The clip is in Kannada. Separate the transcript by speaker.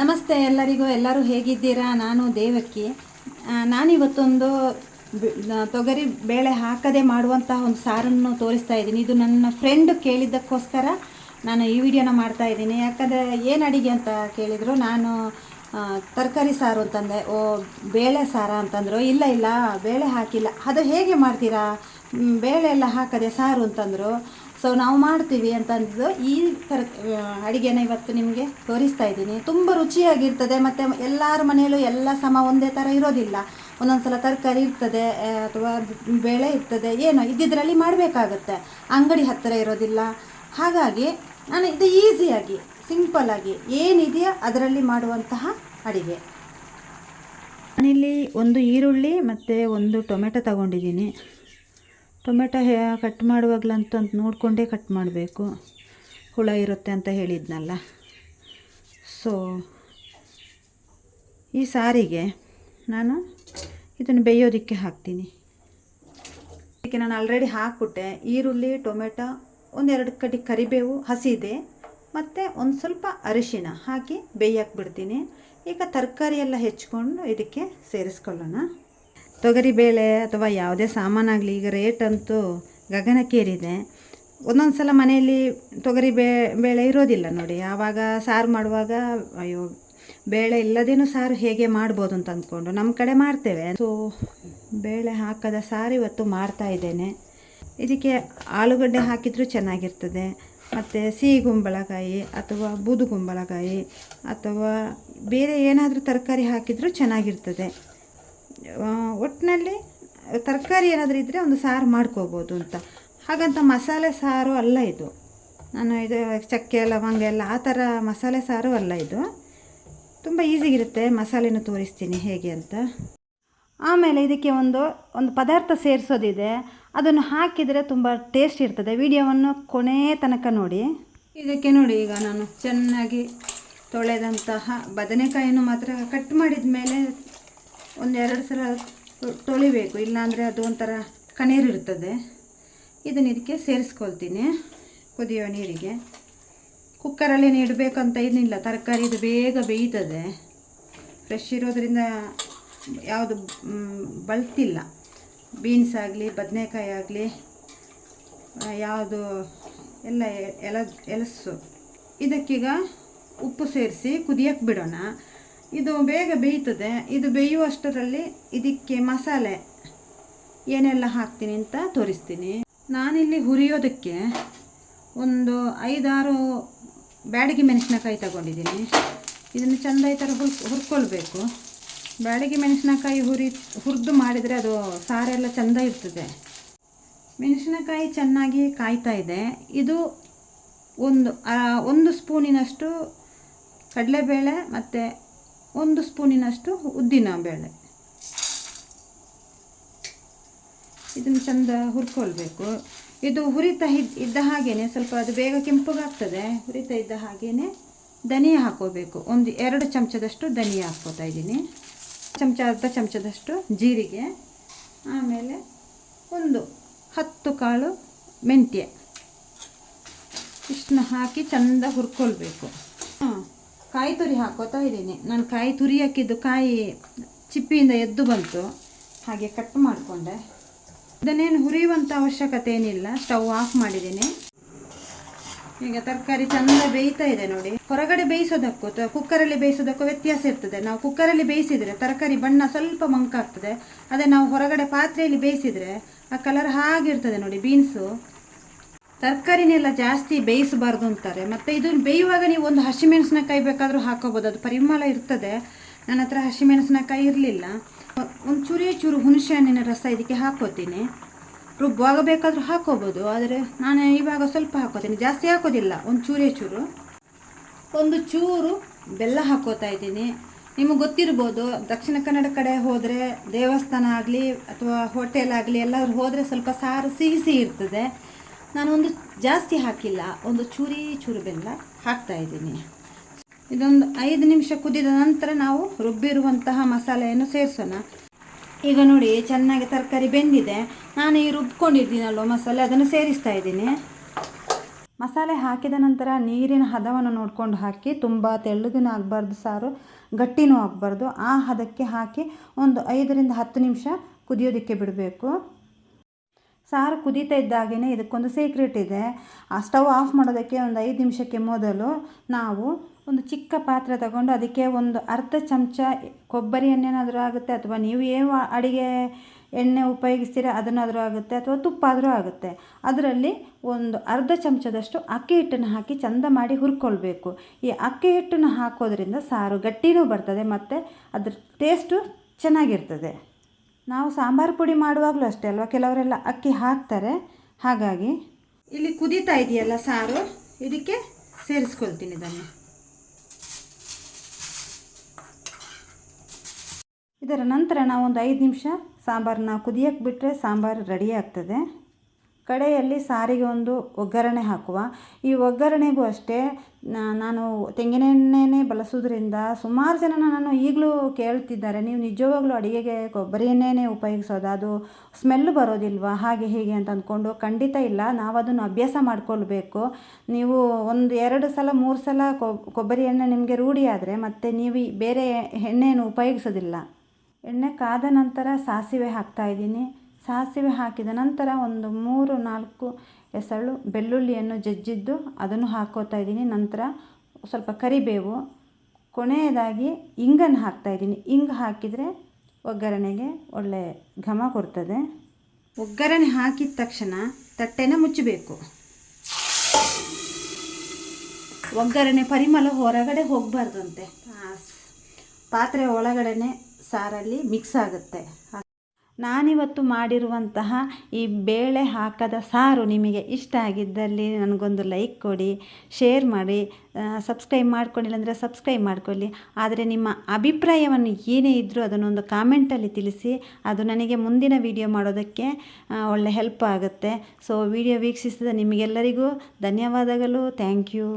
Speaker 1: ನಮಸ್ತೆ ಎಲ್ಲರಿಗೂ, ಎಲ್ಲರೂ ಹೇಗಿದ್ದೀರಾ? ನಾನು ದೇವಕ್ಕಿ ನಾನಿವತ್ತೊಂದು ತೊಗರಿ ಬೇಳೆ ಹಾಕದೆ ಮಾಡುವಂತಹ ಒಂದು ಸಾರನ್ನು ತೋರಿಸ್ತಾ ಇದ್ದೀನಿ. ಇದು ನನ್ನ ಫ್ರೆಂಡ್ ಕೇಳಿದ್ದಕ್ಕೋಸ್ಕರ ನಾನು ಈ ವಿಡಿಯೋನ ಮಾಡ್ತಾ ಇದ್ದೀನಿ. ಯಾಕಂದರೆ ಏನು ಅಡಿಗೆ ಅಂತ ಕೇಳಿದರು? ನಾನು ತರಕಾರಿ ಸಾರು ಅಂತಂದೆ. ಓ, ಬೇಳೆ ಸಾರ ಅಂತಂದರು. ಇಲ್ಲ ಇಲ್ಲ, ಬೇಳೆ ಹಾಕಿಲ್ಲ. ಅದು ಹೇಗೆ ಮಾಡ್ತೀರಾ? ಬೇಳೆ ಎಲ್ಲ ಹಾಕದೆ ಸಾರು ಅಂತಂದರು. ಸೊ ನಾವು ಮಾಡ್ತೀವಿ ಅಂತಂದು ಈ ಥರ ಅಡುಗೆನ ಇವತ್ತು ನಿಮಗೆ ತೋರಿಸ್ತಾ ಇದ್ದೀನಿ. ತುಂಬ ರುಚಿಯಾಗಿರ್ತದೆ, ಮತ್ತು ಎಲ್ಲರ ಮನೆಯಲ್ಲೂ ಎಲ್ಲ ಸಮ ಒಂದೇ ಥರ ಇರೋದಿಲ್ಲ. ಒಂದೊಂದು ಸಲ ತರಕಾರಿ ಇರ್ತದೆ ಅಥವಾ ಬೇಳೆ ಇರ್ತದೆ, ಏನೋ ಇದ್ದಿದ್ರಲ್ಲಿ ಮಾಡಬೇಕಾಗತ್ತೆ. ಅಂಗಡಿ ಹತ್ತಿರ ಇರೋದಿಲ್ಲ. ಹಾಗಾಗಿ ನಾನು ಇದು ಈಸಿಯಾಗಿ, ಸಿಂಪಲ್ಲಾಗಿ, ಏನಿದೆಯೋ ಅದರಲ್ಲಿ ಮಾಡುವಂತಹ ಅಡಿಗೆ. ನಾನಿಲ್ಲಿ ಒಂದು ಈರುಳ್ಳಿ ಮತ್ತು ಒಂದು ಟೊಮೆಟೊ ತಗೊಂಡಿದ್ದೀನಿ. ಟೊಮೆಟೊ ಹೇ, ಕಟ್ ಮಾಡುವಾಗಲಂತೂ ನೋಡಿಕೊಂಡೇ ಕಟ್ ಮಾಡಬೇಕು. ಹುಳ ಇರುತ್ತೆ ಅಂತ ಹೇಳಿದ್ನಲ್ಲ. ಸೊ ಈ ಸಾರಿಗೆ ನಾನು ಇದನ್ನು ಬೇಯೋದಕ್ಕೆ ಹಾಕ್ತೀನಿ. ಇದಕ್ಕೆ ನಾನು ಆಲ್ರೆಡಿ ಹಾಕ್ಬಿಟ್ಟೆ. ಈರುಳ್ಳಿ, ಟೊಮೆಟೊ, ಒಂದೆರಡು ಕಡೆ ಕರಿಬೇವು ಹಸಿದೆ ಮತ್ತು ಒಂದು ಸ್ವಲ್ಪ ಅರಿಶಿನ ಹಾಕಿ ಬೇಯಕ್ಕೆ ಬಿಡ್ತೀನಿ. ಈಗ ತರಕಾರಿ ಎಲ್ಲ ಹೆಚ್ಕೊಂಡು ಇದಕ್ಕೆ ಸೇರಿಸ್ಕೊಳ್ಳೋಣ. ತೊಗರಿಬೇಳೆ ಅಥವಾ ಯಾವುದೇ ಸಾಮಾನಾಗಲಿ ಈಗ ರೇಟ್ ಅಂತೂ ಗಗನಕ್ಕೇರಿದೆ. ಒಂದೊಂದು ಸಲ ಮನೆಯಲ್ಲಿ ತೊಗರಿ ಬೇ, ಬೇಳೆ ಇರೋದಿಲ್ಲ ನೋಡಿ. ಆವಾಗ ಸಾರು ಮಾಡುವಾಗ, ಅಯ್ಯೋ, ಬೇಳೆ ಇಲ್ಲದೇನೂ ಸಾರು ಹೇಗೆ ಮಾಡ್ಬೋದು ಅಂತ ಅಂದ್ಕೊಂಡು ನಮ್ಮ ಕಡೆ ಮಾಡ್ತೇವೆ. ಸೊ ಬೇಳೆ ಹಾಕದ ಸಾರು ಇವತ್ತು ಮಾಡ್ತಾ ಇದ್ದೇನೆ. ಇದಕ್ಕೆ ಆಲೂಗಡ್ಡೆ ಹಾಕಿದರೂ ಚೆನ್ನಾಗಿರ್ತದೆ. ಮತ್ತು ಸಿಹಿ ಕುಂಬಳಕಾಯಿ ಅಥವಾ ಬೂದು ಕುಂಬಳಕಾಯಿ ಅಥವಾ ಬೇರೆ ಏನಾದರೂ ತರಕಾರಿ ಹಾಕಿದರೂ ಚೆನ್ನಾಗಿರ್ತದೆ. ಒಟ್ಟಿನಲ್ಲಿ ತರಕಾರಿ ಏನಾದರೂ ಇದ್ದರೆ ಒಂದು ಸಾರು ಮಾಡ್ಕೋಬೋದು ಅಂತ. ಹಾಗಂತ ಮಸಾಲೆ ಸಾರು ಅಲ್ಲ ಇದು. ನಾನು ಇದು ಚಕ್ಕೆ, ಲವಂಗ ಎಲ್ಲ ಆ ಥರ ಮಸಾಲೆ ಸಾರು ಅಲ್ಲ ಇದು. ತುಂಬ ಈಸಿಗಿರುತ್ತೆ ಮಸಾಲೆನೂ ತೋರಿಸ್ತೀನಿ ಹೇಗೆ ಅಂತ. ಆಮೇಲೆ ಇದಕ್ಕೆ ಒಂದು ಒಂದು ಪದಾರ್ಥ ಸೇರಿಸೋದಿದೆ. ಅದನ್ನು ಹಾಕಿದರೆ ತುಂಬ ಟೇಸ್ಟ್ ಇರ್ತದೆ. ವಿಡಿಯೋವನ್ನು ಕೊನೆ ತನಕ ನೋಡಿ. ಇದಕ್ಕೆ ನೋಡಿ ಈಗ ನಾನು ಚೆನ್ನಾಗಿ ತೊಳೆದಂತಹ ಬದನೆಕಾಯಿಯನ್ನು ಮಾತ್ರ ಕಟ್ ಮಾಡಿದ ಮೇಲೆ ಒಂದೆರಡು ಸಲ ತೊಳಿಬೇಕು, ಇಲ್ಲಾಂದರೆ ಅದು ಒಂಥರ ಕಣ್ಣೀರಿರ್ತದೆ ಇದನ್ನು ಇದಕ್ಕೆ ಸೇರಿಸ್ಕೊಳ್ತೀನಿ ಕುದಿಯೋ ನೀರಿಗೆ. ಕುಕ್ಕರಲ್ಲಿ ಇಡಬೇಕಂತ ಏನಿಲ್ಲ ತರಕಾರಿ ಇದು ಬೇಗ ಬೇಯ್ತದೆ. ಫ್ರೆಶ್ ಇರೋದರಿಂದ ಯಾವುದು ಬಳ್ತಿಲ್ಲ. ಬೀನ್ಸ್ ಆಗಲಿ, ಬದನೆಕಾಯಿ ಆಗಲಿ ಯಾವುದು, ಎಲ್ಲ ಎಲ, ಎಲಸು. ಇದಕ್ಕೀಗ ಉಪ್ಪು ಸೇರಿಸಿ ಕುದಿಯಕ್ಕೆ ಬಿಡೋಣ. ಇದು ಬೇಗ ಬೇಯ್ತದೆ. ಇದು ಬೇಯುವಷ್ಟರಲ್ಲಿ ಇದಕ್ಕೆ ಮಸಾಲೆ. ಏನೆಲ್ಲ ಹಾಕ್ತೀನಿ ಅಂತ ತೋರಿಸ್ತೀನಿ. ನಾನಿಲ್ಲಿ ಹುರಿಯೋದಕ್ಕೆ ಒಂದು ಐದಾರು ಬ್ಯಾಡಗಿ ಮೆಣಸಿನಕಾಯಿ ತಗೊಂಡಿದ್ದೀನಿ. ಇದನ್ನು ಚೆಂದ ಈ ಥರ ಹುರ್ ಹುರ್ಕೊಳ್ಬೇಕು. ಬ್ಯಾಡಗಿ ಮೆಣಸಿನಕಾಯಿ ಹುರಿ, ಹುರಿದು ಮಾಡಿದರೆ ಅದು ಸಾರೆಲ್ಲ ಚೆಂದ ಇರ್ತದೆ. ಮೆಣಸಿನಕಾಯಿ ಚೆನ್ನಾಗಿ ಕಾಯ್ತಾ ಇದೆ. ಇದು ಒಂದು ಒಂದು ಸ್ಪೂನಿನಷ್ಟು ಕಡಲೆಬೇಳೆ ಮತ್ತು ಒಂದು ಸ್ಪೂನಿನಷ್ಟು ಉದ್ದಿನ ಬೇಳೆ. ಇದನ್ನು ಚೆಂದ ಹುರ್ಕೊಳ್ಬೇಕು. ಇದು ಹುರಿತಾ ಇದ್- ಇದ್ದ ಹಾಗೇನೆ ಸ್ವಲ್ಪ ಅದು ಬೇಗ ಕೆಂಪಗಾಗ್ತದೆ. ಹುರಿತಾ ಇದ್ದ ಹಾಗೇನೆ ಧನಿಯಾ ಹಾಕೋಬೇಕು. ಒಂದು ಎರಡು ಚಮಚದಷ್ಟು ಧನಿಯಾ ಹಾಕ್ಕೋತಾ ಇದ್ದೀನಿ. ಚಮಚ, ಅರ್ಧ ಚಮಚದಷ್ಟು ಜೀರಿಗೆ, ಆಮೇಲೆ ಒಂದು ಹತ್ತು ಕಾಳು ಮೆಂತ್ಯ. ಇಷ್ಟನ್ನ ಹಾಕಿ ಚೆಂದ ಹುರ್ಕೊಳ್ಬೇಕು. ಕಾಯಿ ತುರಿ ಹಾಕೋತಾ ಇದ್ದೀನಿ ನಾನು ಕಾಯಿ ತುರಿ ಹಾಕಿದ್ದು ಕಾಯಿ ಚಿಪ್ಪಿಯಿಂದ ಎದ್ದು ಬಂತು. ಹಾಗೆ ಕಟ್ ಮಾಡಿಕೊಂಡೆ. ಇದನ್ನೇನು ಹುರಿಯುವಂಥ ಅವಶ್ಯಕತೆ ಏನಿಲ್ಲ ಸ್ಟವ್ ಆಫ್ ಮಾಡಿದ್ದೀನಿ. ಈಗ ತರಕಾರಿ ಚೆಂದ ಬೇಯ್ತಾ ಇದೆ ನೋಡಿ. ಹೊರಗಡೆ ಬೇಯಿಸೋದಕ್ಕೂ ಕುಕ್ಕರಲ್ಲಿ ಬೇಯಿಸೋದಕ್ಕೂ ವ್ಯತ್ಯಾಸ ಇರ್ತದೆ. ನಾವು ಕುಕ್ಕರಲ್ಲಿ ಬೇಯಿಸಿದರೆ ತರಕಾರಿ ಬಣ್ಣ ಸ್ವಲ್ಪ ಮಂಕಾಗ್ತದೆ. ಅದೇ ನಾವು ಹೊರಗಡೆ ಪಾತ್ರೆಯಲ್ಲಿ ಬೇಯಿಸಿದರೆ ಆ ಕಲರ್ ಹಾಗಿರ್ತದೆ ನೋಡಿ ಬೀನ್ಸು ತರಕಾರಿನೆಲ್ಲ ಜಾಸ್ತಿ ಬೇಯಿಸಬಾರ್ದು ಅಂತಾರೆ. ಮತ್ತು ಇದನ್ನು ಬೇಯುವಾಗ ನೀವು ಒಂದು ಹಸಿಮೆಣಸಿನಕಾಯಿ ಬೇಕಾದರೂ ಹಾಕೋಬೋದು. ಅದು ಪರಿಮಳ ಇರ್ತದೆ. ನನ್ನ ಹತ್ರ ಹಸಿಮೆಣಸಿನಕಾಯಿ ಇರಲಿಲ್ಲ. ಒಂದು ಚೂರೇ ಚೂರು ಹುಣಸೆ ಹಣ್ಣಿನ ರಸ ಇದಕ್ಕೆ ಹಾಕೋತೀನಿ. ರುಬ್ಬುವಾಗ ಬೇಕಾದರೂ ಹಾಕೋಬೋದು. ಆದರೆ ನಾನು ಇವಾಗ ಸ್ವಲ್ಪ ಹಾಕೋತೀನಿ. ಜಾಸ್ತಿ ಹಾಕೋದಿಲ್ಲ. ಒಂದು ಚೂರೇ ಚೂರು. ಒಂದು ಚೂರು ಬೆಲ್ಲ ಹಾಕೋತಾ ಇದ್ದೀನಿ. ನಿಮಗೆ ಗೊತ್ತಿರ್ಬೋದು, ದಕ್ಷಿಣ ಕನ್ನಡ ಕಡೆ ಹೋದರೆ ದೇವಸ್ಥಾನ ಆಗಲಿ ಅಥವಾ ಹೋಟೆಲ್ ಆಗಲಿ ಎಲ್ಲಾದ್ರೂ ಹೋದರೆ ಸ್ವಲ್ಪ ಸಾರು ಸಿಹಿ ಸಿಹಿ ಇರ್ತದೆ. ನಾನೊಂದು ಜಾಸ್ತಿ ಹಾಕಿಲ್ಲ, ಒಂದು ಚೂರಿ ಚೂರು ಬೆಲ್ಲ ಹಾಕ್ತಾ ಇದ್ದೀನಿ. ಇದೊಂದು ಐದು ನಿಮಿಷ ಕುದಿದ ನಂತರ ನಾವು ರುಬ್ಬಿರುವಂತಹ ಮಸಾಲೆಯನ್ನು ಸೇರಿಸೋಣ. ಈಗ ನೋಡಿ, ಚೆನ್ನಾಗಿ ತರಕಾರಿ ಬೆಂದಿದೆ. ನಾನು ಈ ರುಬ್ಕೊಂಡಿದ್ದೀನಲ್ವ ಮಸಾಲೆ? ಅದನ್ನು ಸೇರಿಸ್ತಾ ಇದ್ದೀನಿ. ಮಸಾಲೆ ಹಾಕಿದ ನಂತರ ನೀರಿನ ಹದವನ್ನು ನೋಡ್ಕೊಂಡು ಹಾಕಿ, ತುಂಬ ತೆಳ್ಳಗೂ ಆಗಬಾರ್ದು ಸಾರು, ಗಟ್ಟಿನೂ ಆಗಬಾರ್ದು. ಆ ಹದಕ್ಕೆ ಹಾಕಿ ಒಂದು ಐದರಿಂದ ಹತ್ತು ನಿಮಿಷ ಕುದಿಯೋದಕ್ಕೆ ಬಿಡಬೇಕು. ಸಾರು ಕುದೀತಾ ಇದ್ದಾಗೇ ಇದಕ್ಕೊಂದು ಸೀಕ್ರೆಟ್ ಇದೆ. ಆ ಸ್ಟವ್ ಆಫ್ ಮಾಡೋದಕ್ಕೆ ಒಂದು ಐದು ನಿಮಿಷಕ್ಕೆ ಮೊದಲು ನಾವು ಒಂದು ಚಿಕ್ಕ ಪಾತ್ರೆ ತಗೊಂಡು ಅದಕ್ಕೆ ಒಂದು ಅರ್ಧ ಚಮಚ ಕೊಬ್ಬರಿ ಎಣ್ಣೆನಾದರೂ ಆಗುತ್ತೆ ಅಥವಾ ನೀವು ಏನು ಅಡುಗೆ ಎಣ್ಣೆ ಉಪಯೋಗಿಸ್ತೀರ ಅದನ್ನಾದರೂ ಆಗುತ್ತೆ ಅಥವಾ ತುಪ್ಪ ಆದರೂ ಆಗುತ್ತೆ. ಅದರಲ್ಲಿ ಒಂದು ಅರ್ಧ ಚಮಚದಷ್ಟು ಅಕ್ಕಿ ಹಿಟ್ಟನ್ನು ಹಾಕಿ ಚಂದ ಮಾಡಿ ಹುರ್ಕೊಳ್ಬೇಕು. ಈ ಅಕ್ಕಿ ಹಿಟ್ಟನ್ನು ಹಾಕೋದ್ರಿಂದ ಸಾರು ಗಟ್ಟಿನೂ ಬರ್ತದೆ ಮತ್ತು ಅದ್ರ ಟೇಸ್ಟು ಚೆನ್ನಾಗಿರ್ತದೆ. ನಾವು ಸಾಂಬಾರು ಪುಡಿ ಮಾಡುವಾಗಲೂ ಅಷ್ಟೇ ಅಲ್ವಾ? ಕೆಲವರೆಲ್ಲ ಅಕ್ಕಿ ಹಾಕ್ತಾರೆ. ಹಾಗಾಗಿ ಇಲ್ಲಿ ಕುದೀತಾ ಇದೆಯಲ್ಲ ಸಾರು? ಇದಕ್ಕೆ ಸೇರಿಸ್ಕೊಳ್ತೀನಿ ಇದನ್ನು. ಇದರ ನಂತರ ನಾವು ಒಂದು ಐದು ನಿಮಿಷ ಸಾಂಬಾರನ್ನ ಕುದಿಯಕ್ಕೆ ಬಿಟ್ಟರೆ ಸಾಂಬಾರು ರೆಡಿ ಆಗ್ತದೆ. ಕಡೆಯಲ್ಲಿ ಸಾರಿಗೆ ಒಂದು ಒಗ್ಗರಣೆ ಹಾಕುವ. ಈ ಒಗ್ಗರಣೆಗೂ ಅಷ್ಟೇ ನಾನು ತೆಂಗಿನ ಎಣ್ಣೆನೇ ಬಳಸೋದ್ರಿಂದ ಸುಮಾರು ಜನ ನಾನು ಈಗಲೂ ಕೇಳ್ತಿದ್ದಾರೆ. ನೀವು ನಿಜವಾಗ್ಲೂ ಅಡುಗೆಗೆ ಕೊಬ್ಬರಿ ಎಣ್ಣೆನೇ ಉಪಯೋಗಿಸೋದು, ಅದು ಸ್ಮೆಲ್ ಬರೋದಿಲ್ವಾ, ಹಾಗೆ ಹೀಗೆ ಅಂತ ಅಂದ್ಕೊಂಡು ಖಂಡಿತ ಇಲ್ಲ. ನಾವು ಅದನ್ನು ಅಭ್ಯಾಸ ಮಾಡ್ಕೊಳ್ಬೇಕು. ನೀವು ಒಂದು ಎರಡು ಸಲ, ಮೂರು ಸಲ ಕೊಬ್ಬರಿ ಎಣ್ಣೆ ನಿಮಗೆ ರೂಢಿಯಾದರೆ ಮತ್ತು ನೀವು ಬೇರೆ ಎಣ್ಣೆಯನ್ನು ಉಪಯೋಗಿಸೋದಿಲ್ಲ. ಎಣ್ಣೆ ಕಾದ ನಂತರ ಸಾಸಿವೆ ಹಾಕ್ತಾ ಇದ್ದೀನಿ. ಸಾಸಿವೆ ಹಾಕಿದ ನಂತರ ಒಂದು ಮೂರು ನಾಲ್ಕು ಎಸಳು ಬೆಳ್ಳುಳ್ಳಿಯನ್ನು ಜಜ್ಜಿದ್ದು ಅದನ್ನು ಹಾಕೋತಾ ಇದ್ದೀನಿ. ನಂತರ ಸ್ವಲ್ಪ ಕರಿಬೇವು, ಕೊನೆಯದಾಗಿ ಇಂಗನ್ನು ಹಾಕ್ತಾ ಇದ್ದೀನಿ. ಇಂಗು ಹಾಕಿದರೆ ಒಗ್ಗರಣೆಗೆ ಒಳ್ಳೆ ಘಮ ಕೊಡ್ತದೆ. ಒಗ್ಗರಣೆ ಹಾಕಿದ ತಕ್ಷಣ ತಟ್ಟೆನ ಮುಚ್ಚಬೇಕು. ಒಗ್ಗರಣೆ ಪರಿಮಳ ಹೊರಗಡೆ ಹೋಗಬಾರ್ದಂತೆ ಪಾತ್ರೆ ಒಳಗಡೆ ಸಾರಲ್ಲಿ ಮಿಕ್ಸ್ ಆಗುತ್ತೆ. ನಾನಿವತ್ತು ಮಾಡಿರುವಂತಹ ಈ ಬೇಳೆ ಹಾಕದ ಸಾರು ನಿಮಗೆ ಇಷ್ಟ ಆಗಿದ್ದಲ್ಲಿ ನನಗೊಂದು ಲೈಕ್ ಕೊಡಿ ಶೇರ್ ಮಾಡಿ ಸಬ್ಸ್ಕ್ರೈಬ್ ಮಾಡ್ಕೊಂಡಿಲ್ಲ ಅಂದರೆ ಸಬ್ಸ್ಕ್ರೈಬ್ ಮಾಡ್ಕೊಳ್ಳಿ. ಆದರೆ ನಿಮ್ಮ ಅಭಿಪ್ರಾಯವನ್ನು ಏನೇ ಇದ್ದರೂ ಅದನ್ನೊಂದು ಕಾಮೆಂಟಲ್ಲಿ ತಿಳಿಸಿ, ಅದು ನನಗೆ ಮುಂದಿನ ವಿಡಿಯೋ ಮಾಡೋದಕ್ಕೆ ಒಳ್ಳೆ ಹೆಲ್ಪ್ ಆಗುತ್ತೆ. ಸೊ ವಿಡಿಯೋ ವೀಕ್ಷಿಸಿದ ನಿಮಗೆಲ್ಲರಿಗೂ ಧನ್ಯವಾದಗಳು. Thank you